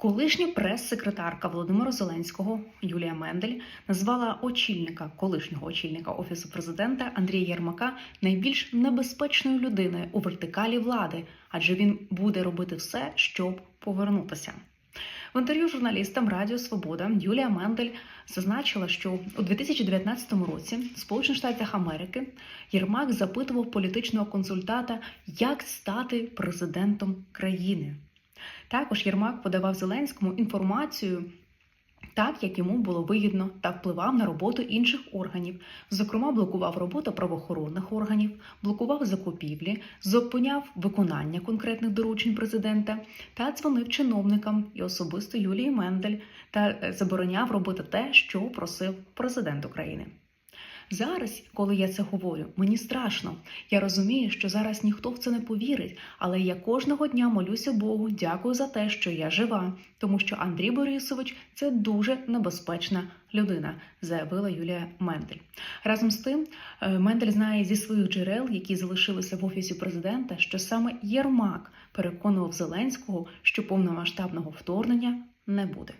Колишня прес-секретарка Володимира Зеленського Юлія Мендель назвала очільника колишнього очільника офісу президента Андрія Єрмака найбільш небезпечною людиною у вертикалі влади, адже він буде робити все, щоб повернутися. В інтерв'ю журналістам Радіо Свобода Юлія Мендель зазначила, що у 2019 році в Сполучених Штатах Америки Єрмак запитував політичного консультата, як стати президентом країни. Також Єрмак подавав Зеленському інформацію так, як йому було вигідно, та впливав на роботу інших органів. Зокрема, блокував роботу правоохоронних органів, блокував закупівлі, зупиняв виконання конкретних доручень президента та дзвонив чиновникам і особисто Юлії Мендель та е, забороняв робити те, що просив президент України. Зараз, коли я це говорю, мені страшно. Я розумію, що зараз ніхто в це не повірить, але я кожного дня молюся Богу, дякую за те, що я жива, тому що Андрій Борисович це дуже небезпечна людина, заявила Юлія Мендель. Разом з тим, е, Мендель знає зі своїх джерел, які залишилися в офісі президента, що саме Єрмак переконував Зеленського, що повномасштабного вторгнення не буде.